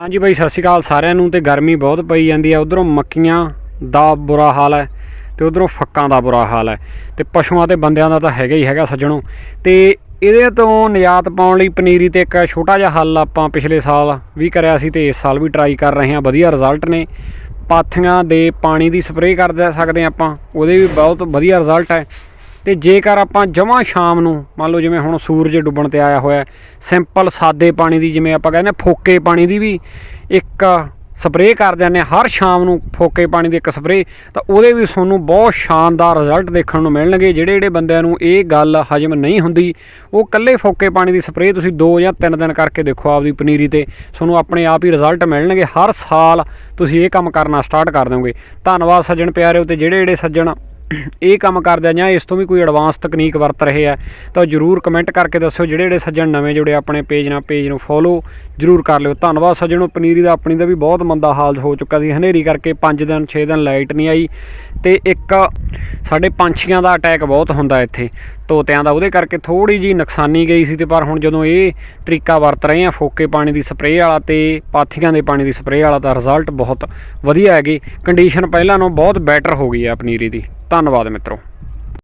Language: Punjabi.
ਹਾਂਜੀ ਬਾਈ, ਸਤਿ ਸ਼੍ਰੀ ਅਕਾਲ ਸਾਰਿਆਂ ਨੂੰ ਤੇ ਗਰਮੀ ਬਹੁਤ ਪਈ ਜਾਂਦੀ ਹੈ ਉਧਰੋਂ ਮੱਕੀਆਂ ਦਾ ਬੁਰਾ ਹਾਲ ਹੈ ਤੇ ਉਧਰੋਂ ਫੱਕਾਂ ਦਾ ਬੁਰਾ ਹਾਲ ਹੈ ਤੇ ਪਸ਼ੂਆਂ ਤੇ ਬੰਦਿਆਂ ਦਾ ਤਾਂ ਹੈਗਾ ਹੀ ਹੈਗਾ ਸੱਜਣੋ। ਤੇ ਇਹਦੇ ਤੋਂ ਨਿਜਾਤ ਪਾਉਣ ਲਈ ਪਨੀਰੀ ਤੇ ਇੱਕ ਛੋਟਾ ਜਿਹਾ ਹੱਲ ਆਪਾਂ ਪਿਛਲੇ ਸਾਲ ਵੀ ਕਰਿਆ ਸੀ ਤੇ ਇਸ ਸਾਲ ਵੀ ਟਰਾਈ ਕਰ ਰਹੇ ਹਾਂ। ਵਧੀਆ ਰਿਜ਼ਲਟ ਨੇ। ਪਾਥੀਆਂ ਦੇ ਪਾਣੀ ਦੀ ਸਪਰੇਅ ਕਰ ਦੇ ਸਕਦੇ ਹਾਂ ਆਪਾਂ। ਉਹਦੇ ਵੀ ਬਹੁਤ ਵਧੀਆ ਰਿਜ਼ਲਟ ਹੈ। ਤੇ ਜੇਕਰ ਆਪਾਂ ਜਮਾਂ ਸ਼ਾਮ ਨੂੰ ਮੰਨ ਲਓ ਜਿਵੇਂ ਹੁਣ ਸੂਰਜ ਡੁੱਬਣ ਤੇ ਆਇਆ ਹੋਇਆ ਸਿੰਪਲ ਸਾਦੇ ਪਾਣੀ ਦੀ ਜਿਵੇਂ ਆਪਾਂ ਕਹਿੰਦੇ ਹਾਂ, ਫੋਕੇ ਪਾਣੀ ਦੀ ਵੀ ਇੱਕ ਸਪਰੇਅ ਕਰ ਦਿੰਦੇ ਹਾਂ ਹਰ ਸ਼ਾਮ ਨੂੰ ਫੋਕੇ ਪਾਣੀ ਦੀ ਇੱਕ ਸਪਰੇਅ ਤਾਂ ਉਹਦੇ ਵੀ ਤੁਹਾਨੂੰ ਬਹੁਤ ਸ਼ਾਨਦਾਰ ਰਿਜ਼ਲਟ ਦੇਖਣ ਨੂੰ ਮਿਲਣਗੇ। ਜਿਹੜੇ ਜਿਹੜੇ ਬੰਦਿਆਂ ਨੂੰ ਇਹ ਗੱਲ ਹਜਮ ਨਹੀਂ ਹੁੰਦੀ ਉਹ ਇਕੱਲੇ ਫੋਕੇ ਪਾਣੀ ਦੀ ਸਪਰੇਅ ਤੁਸੀਂ 2 ਜਾਂ 3 ਦਿਨ ਕਰਕੇ ਦੇਖੋ ਆਪਦੀ ਪਨੀਰੀ ਤੇ ਤੁਹਾਨੂੰ ਆਪਣੇ ਆਪ ਹੀ ਰਿਜ਼ਲਟ ਮਿਲਣਗੇ। ਹਰ ਸਾਲ ਤੁਸੀਂ ਇਹ ਕੰਮ ਕਰਨਾ ਸਟਾਰਟ ਕਰ ਦਿਓਗੇ। ਧੰਨਵਾਦ ਸੱਜਣ ਪਿਆਰਿਓ ਤੇ ਜਿਹੜੇ ਜਿਹੜੇ ਸੱਜਣ ਇਹ ਕੰਮ ਕਰਦੇ ਆ ਜਾਂ ਇਸ ਤੋਂ ਵੀ ਕੋਈ ਐਡਵਾਂਸ ਤਕਨੀਕ ਵਰਤ ਰਹੇ ਆ, ਤਾਂ ਜਰੂਰ ਕਮੈਂਟ ਕਰਕੇ ਦੱਸਿਓ, ਜਿਹੜੇ ਜਿਹੜੇ ਸੱਜਣ ਨਵੇਂ ਜੁੜੇ ਆਪਣੇ ਪੇਜ ਨਾਲ ਪੇਜ ਨੂੰ ਫੋਲੋ ਜਰੂਰ ਕਰ ਲਿਓ। ਧੰਨਵਾਦ ਸੱਜਣੋ, ਪਨੀਰੀ ਦਾ ਆਪਣੀ ਦਾ ਵੀ ਬਹੁਤ ਮੰਦਾ ਹਾਲ ਹੋ ਚੁੱਕਾ ਸੀ। ਹਨੇਰੀ ਕਰਕੇ 5 ਦਿਨ 6 ਦਿਨ ਲਾਈਟ ਨਹੀਂ ਆਈ। ਤੇ ਇੱਕ ਸਾਡੇ ਪੰਛੀਆਂ ਦਾ ਅਟੈਕ ਬਹੁਤ ਹੁੰਦਾ ਇੱਥੇ। ਤੋਤਿਆਂ ਦਾ, ਉਹਦੇ ਕਰਕੇ ਥੋੜੀ ਜੀ ਨੁਕਸਾਨੀ ਗਈ ਸੀ ਤੇ ਪਰ ਹੁਣ ਜਦੋਂ ਇਹ ਤਰੀਕਾ ਵਰਤ ਰਹੇ ਆ ਫੋਕੇ ਪਾਣੀ ਦੀ ਸਪਰੇਅ ਵਾਲਾ ਤੇ ਪਾਥੀਆਂ ਦੇ ਪਾਣੀ ਦੀ ਸਪਰੇਅ ਵਾਲਾ ਤਾਂ ਰਿਜ਼ਲਟ ਬਹੁਤ ਵਧੀਆ ਹੈਗੀ। ਕੰਡੀਸ਼ਨ ਪਹਿਲਾਂ ਨਾਲੋਂ ਬਹੁਤ ਬੈਟਰ ਹੋ ਗਈ ਹੈ ਪਨੀਰੀ ਦੀ ਧੰਨਵਾਦ ਮਿੱਤਰੋ।